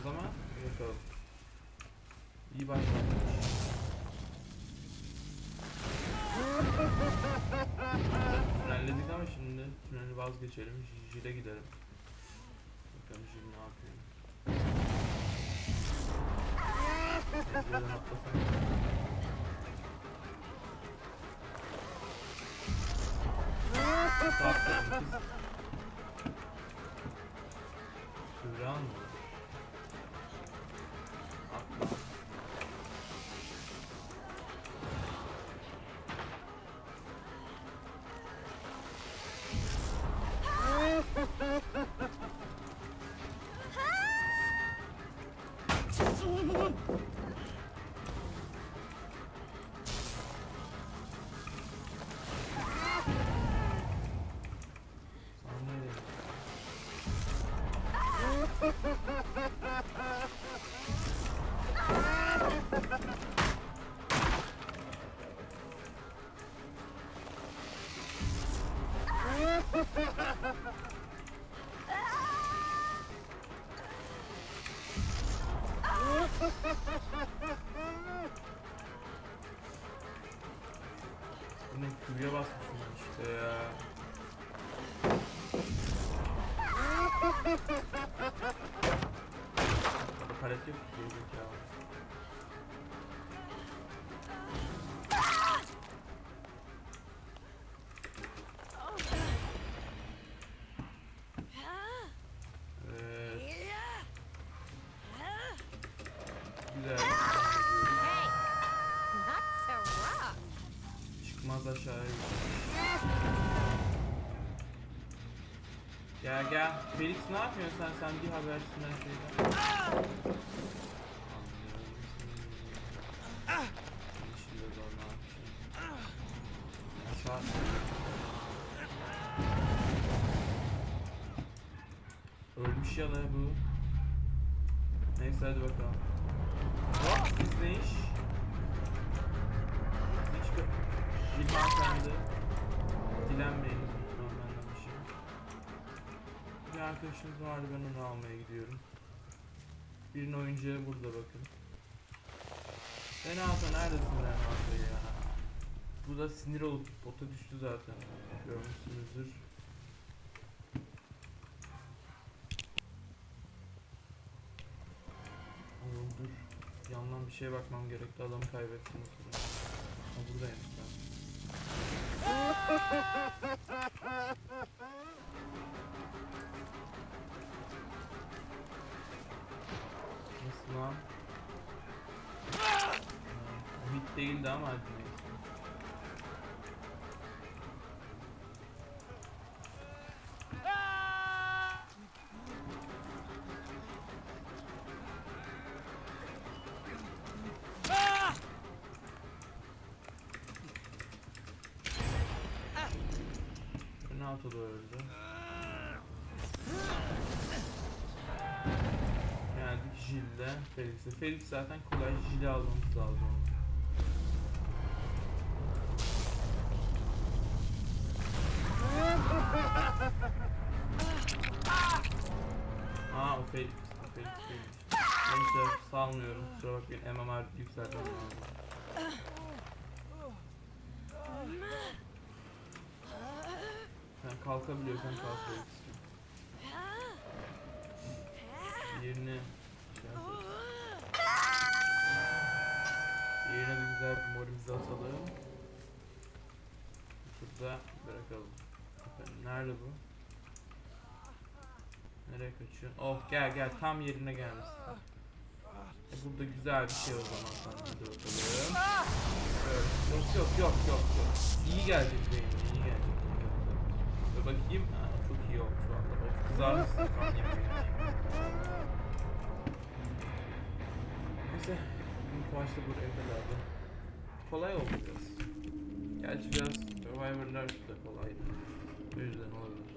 biraz ama bakalım. İyi başlangıç. Tünelledik ama şimdi tüneli vazgeçelim. Jile gidelim. Bakalım Jil ne yapıyor. Pencereden atlasam. Saptım kız. Yine Q'ya basmışım işte ya. Burada palet yok Çıkmaz aşağıya. Gel gel. Felix ne yapıyorsun sen? Sen bir habersin her şeyden. Ve zor ne yapıyorsun? Aşağı. Ölmüş ya da bu. Neyse hadi bakalım. Hop siz ne iş? Hiç. Bilmem sende. Dilenmeyin benden bir şey. Bir arkadaşımız vardı ben onu almaya gidiyorum. Birinin oyuncağı burada bakın. Renato neredesin Renato ya? Bu da sinir olup bota düştü zaten. Görmüşsünüzdür. Bir şeye bakmam gerekti. Adamı kaybettim. Ha buradaymış ben. Nasıl lan? Ha, O hit değildi ama hadi. Renato da öldü. Geldik Jill'le Felix'e. Felix zaten kolay Jill'i almamız lazım. Aa o Felix. O Felix Felix. Neyse salmıyorum. Kusura bakmayın MMR yükseltmem lazım. Sen kalkabiliyorsan kalk yaparız. Yerine de güzel bir morimizi atalım. Burada bırakalım. Efendim, nerede bu? Nereye kaçıyorsun? Oh gel gel tam yerine gelmişsin. E, burada güzel bir şey o zaman. Hadi bakalım. Evet. Yok yok yok yok yok. İyi gelecek benim iyi gelecek. Dur bakayım. Ha, çok iyi olmuş valla. Of kızarmışsın kan yemeği. Neyse. Bu buraya kadardı. Kolay oldu biraz. Gerçi biraz Survivor'lar da kolaydı. O yüzden olabilir.